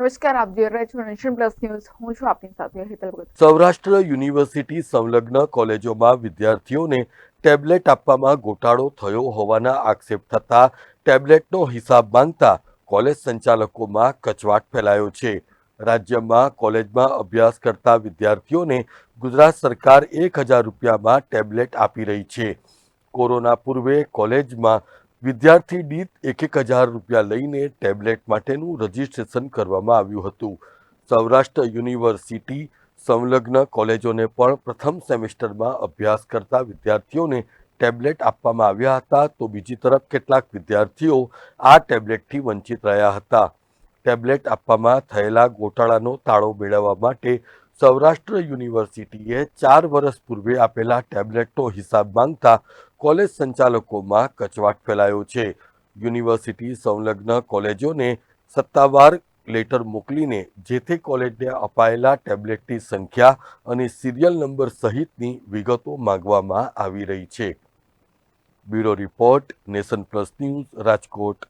નમસ્કાર, આપ જોઈ રહ્યા છો નેશન પ્લસ ન્યૂઝ. હું છું આપની સાથે હેતલ ભગત. સૌરાષ્ટ્ર યુનિવર્સિટી સંલગ્ન કોલેજોમાં વિદ્યાર્થીઓને ટેબ્લેટ આપવામાં ગોટાળો થયો હોવાના આક્ષેપ થતા ટેબ્લેટનો હિસાબ માંગતા કોલેજ સંચાલકોમાં કચવાટ ફેલાયો છે. રાજ્યમાં કોલેજમાં અભ્યાસ કરતા વિદ્યાર્થીઓને ગુજરાત સરકાર એક હજાર રૂપિયામાં ટેબ્લેટ આપી રહી છે. કોરોના પૂર્વે કોલેજમાં વિદ્યાર્થી દીઠ એક એક હજાર રૂપિયા લઈને ટેબ્લેટ માટેનું રજિસ્ટ્રેશન કરવામાં આવ્યું હતું. સૌરાષ્ટ્ર યુનિવર્સિટી સંલગ્ન કોલેજોને પણ પ્રથમ સેમેસ્ટરમાં અભ્યાસ કરતા વિદ્યાર્થીઓને ટેબ્લેટ આપવામાં આવ્યા હતા તો બીજી તરફ કેટલાક વિદ્યાર્થીઓ આ ટેબ્લેટથી વંચિત રહ્યા હતા. ટેબ્લેટ આપવામાં થયેલા ગોટાળાનો તાળો મેળવવા માટે સૌરાષ્ટ્ર યુનિવર્સિટીએ ચાર વર્ષ પૂર્વે આપેલા ટેબ્લેટનો હિસાબ માંગતા કોલેજ સંચાલકોમાં કચવાટ ફેલાયો છે. યુનિવર્સિટી સંલગ્ન કોલેજોને સત્તાવાર લેટર મોકલીને જે તે કોલેજને અપાયેલા ટેબ્લેટની સંખ્યા અને સિરિયલ નંબર સહિતની વિગતો માંગવામાં આવી રહી છે. Bureau report, nation plus news, Rajkot.